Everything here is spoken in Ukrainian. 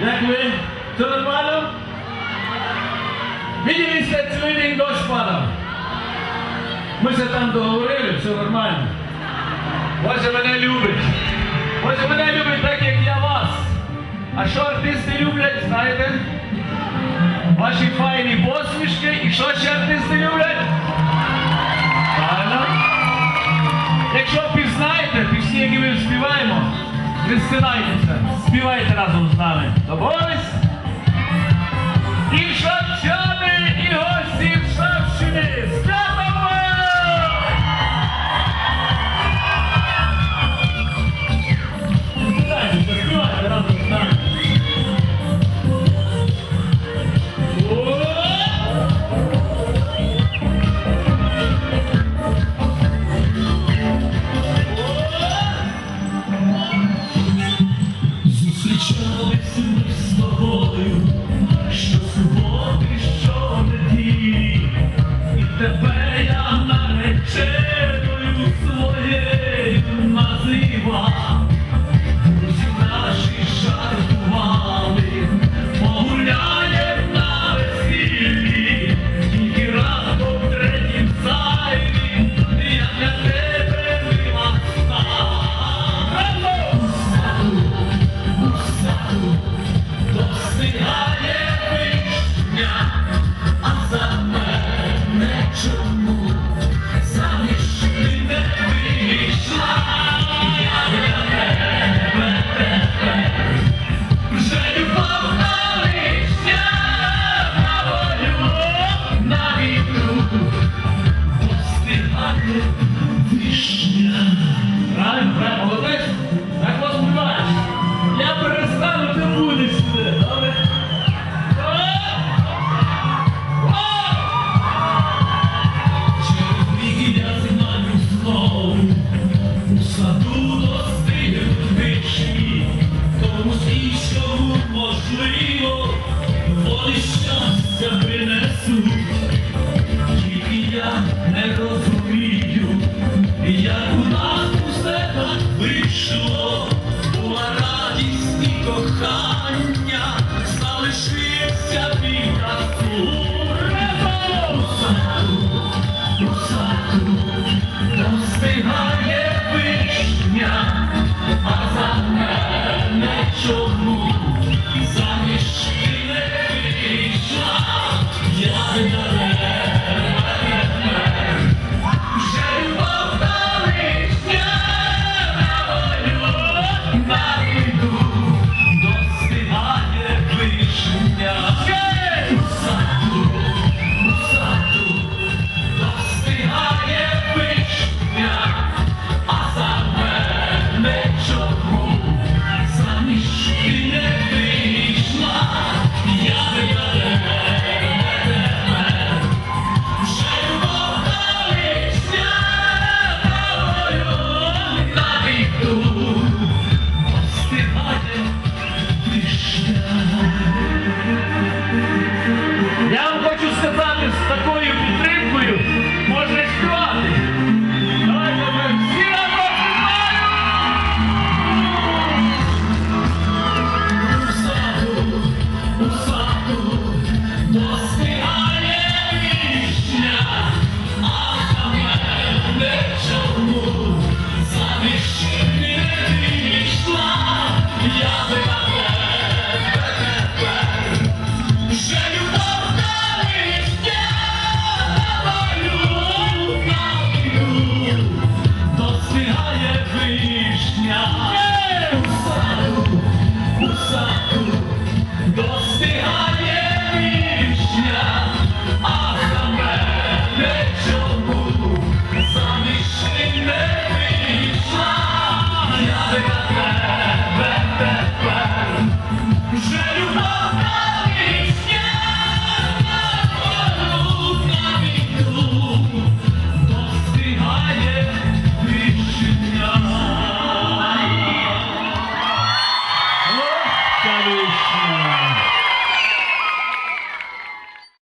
Дякую. Це нормально. pánů? Viděli jste celý den doš pána. My se tam все нормально. Може мене любить. Може мене любить так, як я вас. А що артисти люблять, знаєте? Ваші файні посмішки і що ще артисти люблять? Правильно? Якщо пізнаєте пісні, які ми співаємо, не стинайтеся, співайте разом з нами. Домовились? І що Yeah.